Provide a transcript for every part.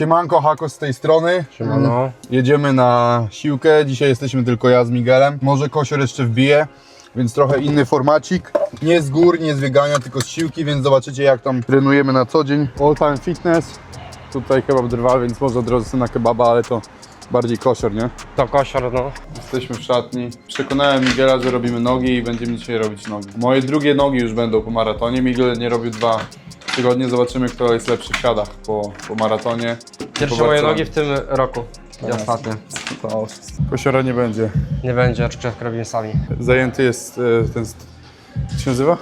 Siemanko, Hako z tej strony. Siemano. Jedziemy na siłkę. Dzisiaj jesteśmy tylko ja z Miguelem. Może Kosior jeszcze wbije, więc trochę inny formacik. Nie z gór, nie z biegania, tylko z siłki, więc zobaczycie jak tam trenujemy na co dzień. All time fitness. Tutaj kebab drwal, więc może od razu na kebaba, ale to bardziej kosior, nie? To kosior, no. Jesteśmy w szatni. Przekonałem Miguela, że robimy nogi i będziemy dzisiaj robić nogi. Moje drugie nogi już będą po maratonie. Miguel nie robił dwa tygodnie. Zobaczymy, kto jest lepszy w siadach po, po maratonie. Pierwsze Po moje nogi w tym roku. I ostatnie. To Kosiora nie będzie. Nie będzie, aczkolwiek robimy sami. Zajęty jest e, ten. st- Jak się nazywa?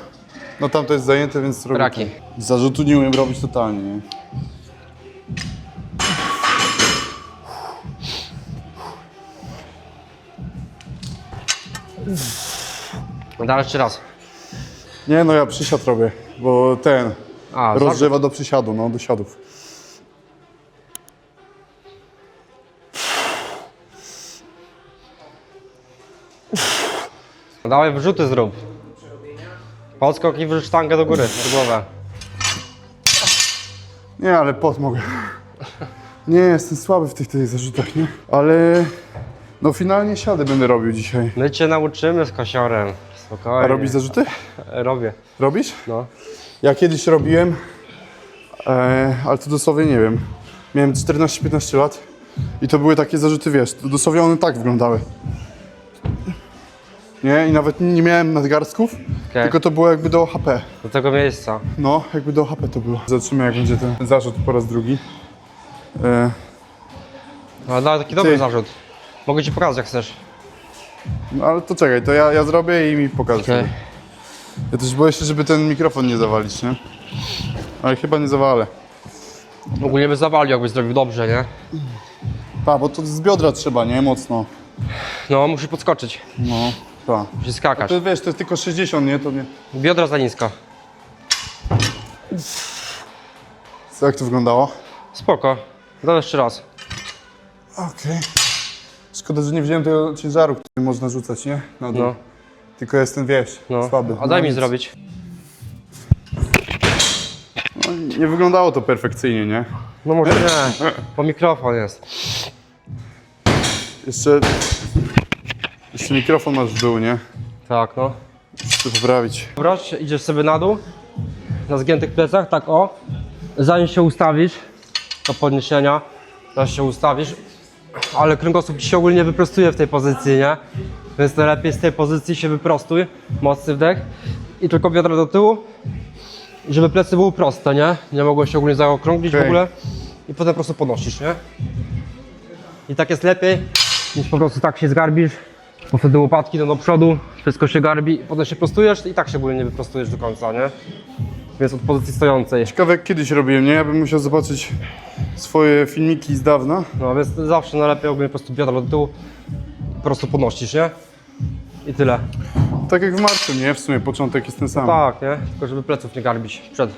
No tam to jest zajęte, więc robię. Raki. ten. Zarzutu nie umiem robić totalnie. Nie? Dalej jeszcze raz. nie, no ja przysiad robię, bo ten A, rozgrzewa do przysiadu, no do siadów. Dawaj wrzuty zrób. Podskok i wrzuć sztangę do góry, do głowę. Nie, ale pot mogę. Nie, jestem słaby w tych, tych zarzutach, nie? Ale no finalnie siady będę robił dzisiaj. My cię nauczymy z kosiorem. Spokojnie. A robisz zarzuty? Robię. Robisz? No. Ja kiedyś robiłem, e, ale to dosłownie nie wiem. Miałem 14-15 lat i to były takie zarzuty, wiesz, to dosłownie one tak wyglądały. Nie, i nawet nie miałem nadgarstków, Okej. tylko to było jakby do HP. Do tego miejsca. No, jakby do HP to było. Zobaczymy jak będzie ten zarzut po raz drugi. E, No dawaj taki dobry Ty. zarzut. Mogę ci pokazać jak chcesz. no ale to czekaj, to ja, ja zrobię i mi pokażesz. Okej. Ja też boję się, żeby ten mikrofon nie zawalić, nie? Ale chyba nie zawalę. Ogólnie by zawalił, jakbyś zrobił dobrze, nie? Tak, bo to z biodra trzeba, nie? Mocno. No, musisz podskoczyć. No, tak. Musisz skakać. To wiesz, to jest tylko 60, nie? To nie. Biodra za nisko. Co, jak to wyglądało? Spoko. Daj jeszcze raz. Okej. Szkoda, że nie wziąłem tego ciężaru, który można rzucać, nie? Na dół. No. Tylko jestem, wiesz, No. słaby. A daj No mi nic. zrobić. No, nie wyglądało to perfekcyjnie, nie? No może nie, bo mikrofon jest. Jeszcze... Jeszcze mikrofon masz w dół, nie? Tak, no. Muszę to poprawić. Dobra, idziesz sobie na dół, na zgiętych plecach, tak o. Zanim się ustawisz do podniesienia, zaraz się ustawisz, ale kręgosłup ci się ogólnie wyprostuje w tej pozycji, nie? Więc najlepiej z tej pozycji się wyprostuj, mocny wdech i tylko biodra do tyłu, żeby plecy były proste, nie? Nie mogło się ogólnie zaokrąglić w Okej. ogóle i potem po prostu podnosisz, nie? I tak jest lepiej, niż po prostu tak się zgarbisz, bo wtedy łopatki idą do przodu, wszystko się garbi, potem się prostujesz i tak się ogólnie nie wyprostujesz do końca, nie? Więc od pozycji stojącej. Ciekawe jak kiedyś robiłem, nie? Ja bym musiał zobaczyć swoje filmiki z dawna. No więc zawsze najlepiej ogólnie po prostu biodra do tyłu, po prostu podnosisz, nie? I tyle. Tak jak w marcu, nie? W sumie początek jest ten sam. Tak, nie? Tylko żeby pleców nie garbić przed.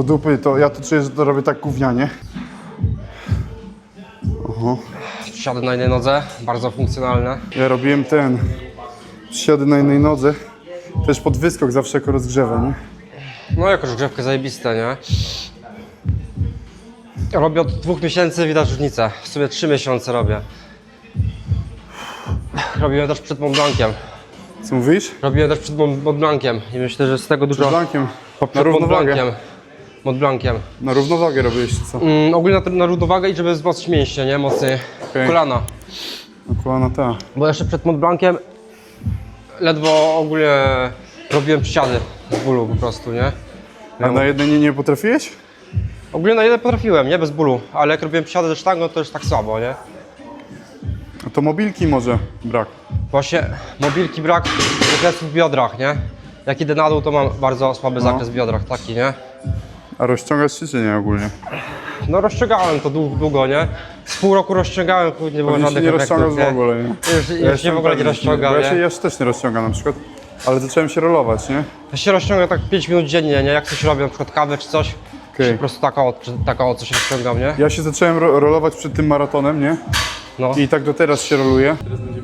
Do dupy to ja to czuję, że to robię tak gównianie. Oho. Siady na jednej nodze, bardzo funkcjonalne. Ja robiłem ten siady na jednej nodze. Też pod wyskok zawsze jako rozgrzewa, nie? No jako rozgrzewkę zajebiste, nie? Robię od dwóch miesięcy, widać różnicę. W sumie trzy miesiące robię. Robiłem też przed Mont Blanciem. Co mówisz? Robiłem też przed Mont Mont Blanciem i myślę, że z tego dużo... Blankiem. Na równowagę. Mont Blanciem. Na równowagę robiłeś co? Mm, ogólnie na, na równowagę i żeby wzmocnić mięśnie, nie? Mocniej. Okej. Kolana. Na kolana ta. Bo jeszcze przed Mont Blanciem ledwo ogólnie robiłem przysiady z bólu po prostu, nie? A na jednej nie, nie potrafiłeś? Ogólnie na jeden potrafiłem, nie? Bez bólu. Ale jak robiłem przysiady ze sztangą, to już tak słabo, nie? A to mobilki może brak. Właśnie mobilki brak zakresu w biodrach, nie? Jak idę na dół, to mam bardzo słaby zakres w biodrach, taki, nie? A rozciągasz się czy nie ogólnie? No rozciągałem to dłu- długo, nie? z pół roku rozciągałem, chuj, nie było Pewnie się żadnych nie efektów, rozciągasz w nie? ogóle, nie? Już, już Ja się w ogóle nie pewny, Bo ja się nie? jeszcze też nie rozciągam na przykład, ale zacząłem się rolować, nie? Ja się rozciągam tak 5 minut dziennie, nie? Jak coś robię, na przykład kawę czy coś, Okej. się po prostu taka o, czy- taka o coś rozciągam, nie? Ja się zacząłem ro rolować przed tym maratonem, nie? No. I tak do teraz się roluje. Teraz będzie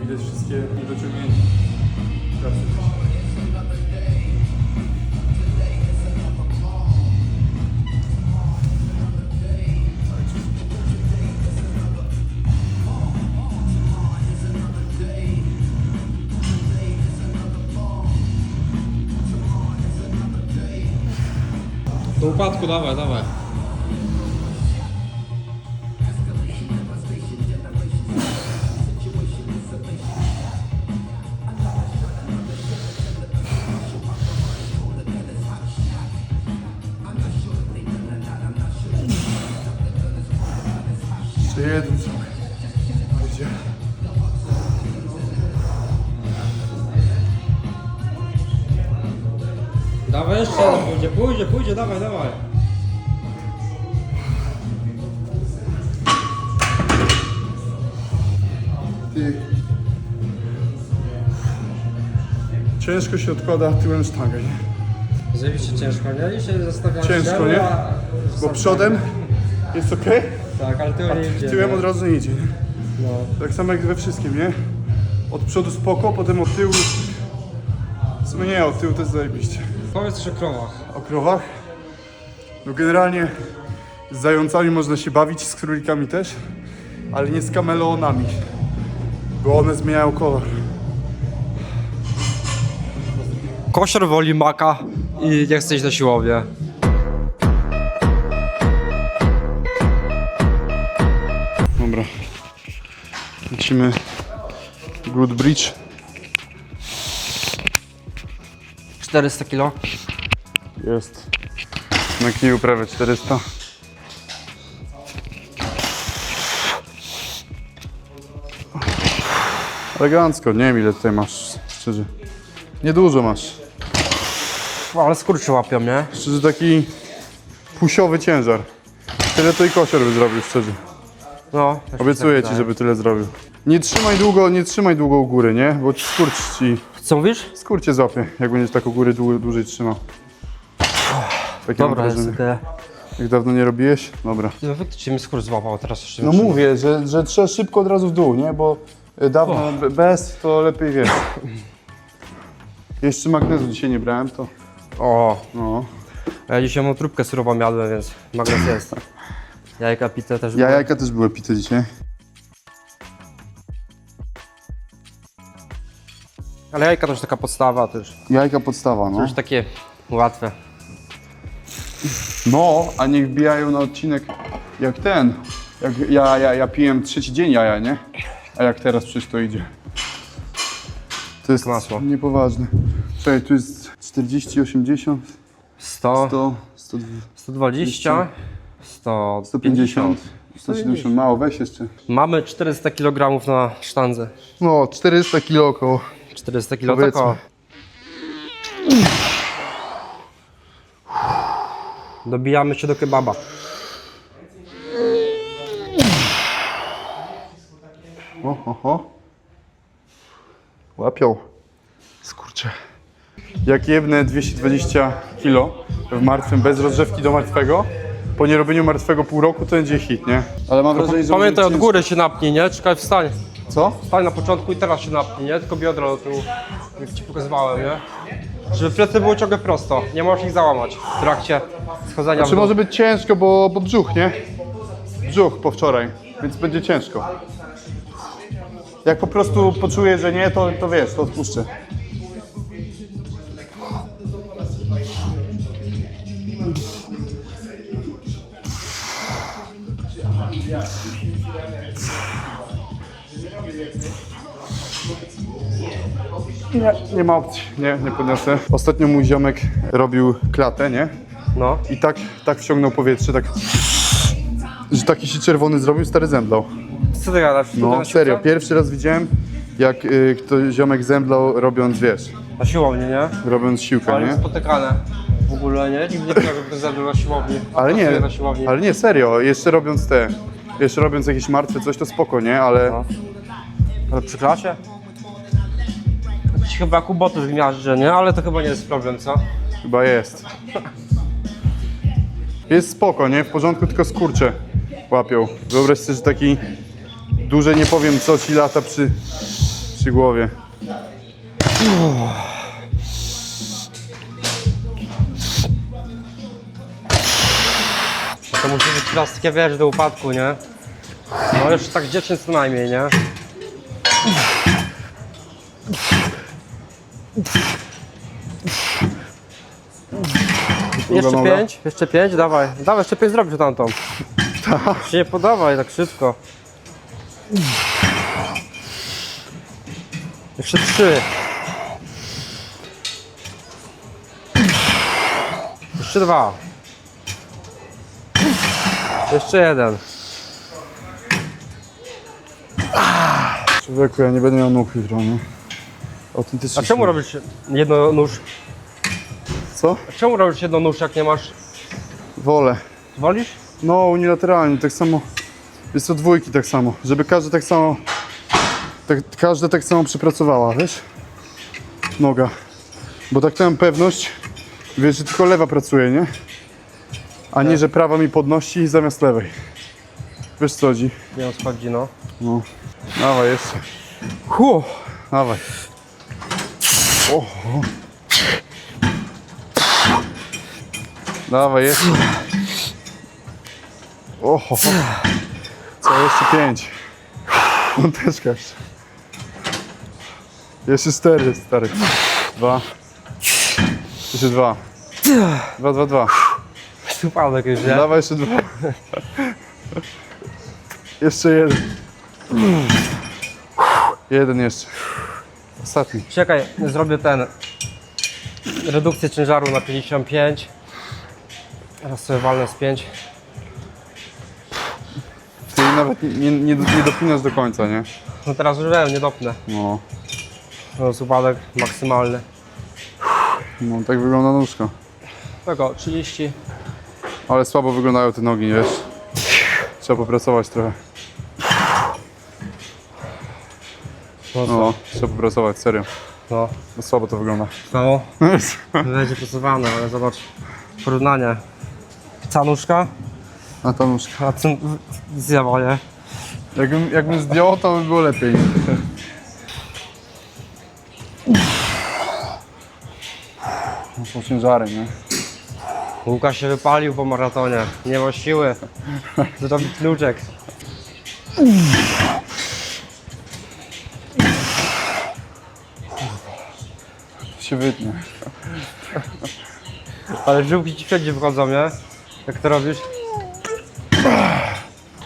upadku, dawaj, dawaj. Jeszcze jeden. Dawaj jeszcze pójdzie, pójdzie, pójdzie, dawaj, dawaj. Ty. Ciężko się odkłada tyłem sztangę, nie? Zajebiście ciężko, nie? I się zostawiam Ciężko, nie? Bo przodem jest ok, Tak, ale tyłem nie idzie. tyłem nie? od razu nie idzie, nie? No. Tak samo jak we wszystkim, nie? Od przodu spoko, potem od tyłu... W sumie nie, od tyłu też zajebiście. Powiedz coś o krowach. O krowach? No generalnie z zającami można się bawić, z królikami też, ale nie z kameleonami, bo one zmieniają kolor. Kosior woli maka i nie chce iść na siłownię. Dobra. Lecimy Good Bridge. 400 kilo. Jest. Na kiju prawie 400. Elegancko, nie wiem ile tutaj masz, szczerze. Niedużo masz. Ale skurczy łapią, nie? Szczerze taki pusiowy ciężar. Tyle to i kosior by zrobił, szczerze. No. też mi Obiecuję tak ci, wydaje. żeby tyle zrobił. Nie trzymaj długo, nie trzymaj długo u góry, nie? Bo skurcz ci, Co mówisz? skurcz cię złapie, jak będziesz tak u góry dłu- dłużej trzymał. Takie mam Dobra, wrażenie. tyle. Jak dawno nie robiłeś? Dobra. No faktycznie mi skurcz złapał, teraz jeszcze No mówię, że, że trzeba szybko od razu w dół, nie? Bo y, dawno be- bez to lepiej wiesz. Jeszcze magnezu dzisiaj nie brałem, to O, no. ja dzisiaj mam trupkę surową jadłem, więc magnes jest. Jajka pite też Ja, jajka też były pite dzisiaj. Ale jajka to już taka podstawa też. Jajka podstawa, no. Już takie łatwe. No, a niech wbijają na odcinek jak ten. Jak ja, ja, ja piłem trzeci dzień jaja, nie? A jak teraz przecież to idzie. To jest Masło. niepoważne. Czekaj, tu jest 40, 80, 100, 100, 100, 120, 150. 150, 170. Mało, weź jeszcze. Mamy 400 kg na sztandze. No, 400 kilo około. 400 kg Powiedzmy. Dobijamy się do kebaba. O, ho, ho. Łapią. Skurcze. Jak jebnę 220 kilo w martwym, bez rozrzewki do martwego, po nierobieniu martwego pół roku, to będzie hit, nie? Ale mam wrażenie, że... Pamiętaj, od góry się napnij, nie? Czekaj, wstań. Co? Stań na początku i teraz się napnij, nie? Tylko biodro tyłu, jak ci pokazywałem, nie? Żeby plecy były ciągle prosto, nie możesz ich załamać w trakcie schodzenia w Czy dół. może być ciężko, bo, bo brzuch, nie? Brzuch po wczoraj, więc będzie ciężko. Jak po prostu poczuję, że nie, to, to wiesz, to odpuszczę. Nie, nie ma opcji, nie, nie podniosę. Ostatnio mój ziomek robił klatę, nie? No. I tak, tak wciągnął powietrze, tak, że taki się czerwony zrobił, stary zemdlał. Co ty gadasz? No serio, pierwszy raz widziałem, jak y, ktoś ziomek zemdlał robiąc, wiesz, Na siłowni, nie? robiąc siłkę, Ale nie? spotykane w ogóle, nie? Nigdy nie żeby ktoś zabrał na siłowni. Ale nie, Pracuje na siłowni. ale nie, serio, jeszcze robiąc te, Jeszcze robiąc jakieś martwe coś, to spoko, nie? Ale No. Ale przy klasie? Jakiś chyba kuboty gniaździe, nie? Ale to chyba nie jest problem, co? chyba jest. Jest spoko, nie? W porządku, tylko skurcze łapią. Wyobraź sobie, że taki duży, nie powiem co ci lata przy, przy głowie. To musi być plastkie, wiesz, do upadku, nie? No już tak 10 co najmniej, nie? Jeszcze pięć, jeszcze pięć, dawaj. Dawaj, jeszcze pięć zrobisz tamtą. Się nie podawaj tak szybko. Jeszcze trzy. Jeszcze dwa. Jeszcze jeden. Człowieku, ja nie będę miał nóg jutro, nie? Autentycznie. A czemu robisz jedno nóż? Co? A czemu robisz jedno nóż, jak nie masz? Wolę. Wolisz? No, unilateralnie, tak samo. Jest to dwójki tak samo, żeby każda tak samo. Tak, każda tak samo przypracowała, wiesz? Noga. Bo tak to mam pewność, wiesz, że tylko lewa pracuje, nie? A nie, że prawa mi podnosi zamiast lewej. Wiesz co chodzi? Nie schodzi, no. No. Dawaj jeszcze. Hu. Dawaj. Oho. Dawaj jeszcze. Oho. Co jeszcze pięć? Też jeszcze. Jeszcze cztery, stary. Dwa. Jeszcze dwa. Dwa, dwa, dwa. Upadek już, nie? Dawaj jeszcze dwa. Jeszcze jeden. Jeden jeszcze. Ostatni. Czekaj, zrobię ten. Redukcję ciężaru na 55. Teraz sobie walnę z 5. Ty nawet nie, nie, nie dopinasz do końca, nie? No teraz już wiem, nie dopnę. No, To jest upadek maksymalny. no tak wygląda nóżka. Tego, 30. Ale słabo wyglądają te nogi, wiesz? Trzeba popracować trochę. No, No, trzeba popracować, serio. no. No, słabo to wygląda. Stało? Będzie pracowane, ale zobacz. Porównanie. Ta nóżka, A ta nóżka. a ten zjawa? Jakbym, jakbym zdjął, to by było lepiej. No, są ciężary, nie? Łukasz się wypalił po maratonie. Nie ma siły. Zrobić kluczek. Się wytnie. Ale żółki ci wszędzie wchodzą, nie? Jak to robisz?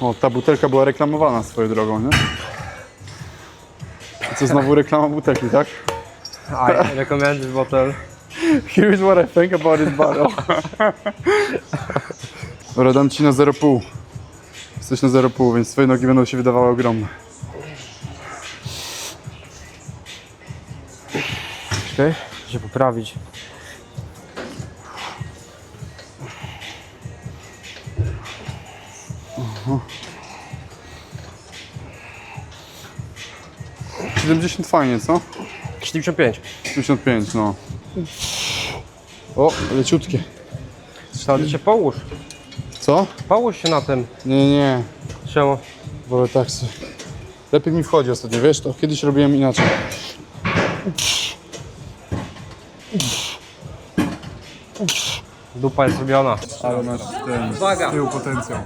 O, ta butelka była reklamowana swoją drogą, nie? I co, znowu reklama butelki, tak? I recommend this bottle. Here's what I think about this bottle. Dobra, dam ci na 0,5. Jesteś na 0,5, więc twoje nogi będą się wydawały ogromne. Czekaj, muszę się poprawić. Mhm. 70 fajnie, co? 75. 75, no. O, leciutkie. Ale się połóż. Co? Połóż się na tym. Nie, nie, Czemu? wolę tak sobie. Lepiej mi wchodzi ostatnio, wiesz, to kiedyś robiłem inaczej. Dupa jest zrobiona. Ale masz ten Uwaga. tył potencjał.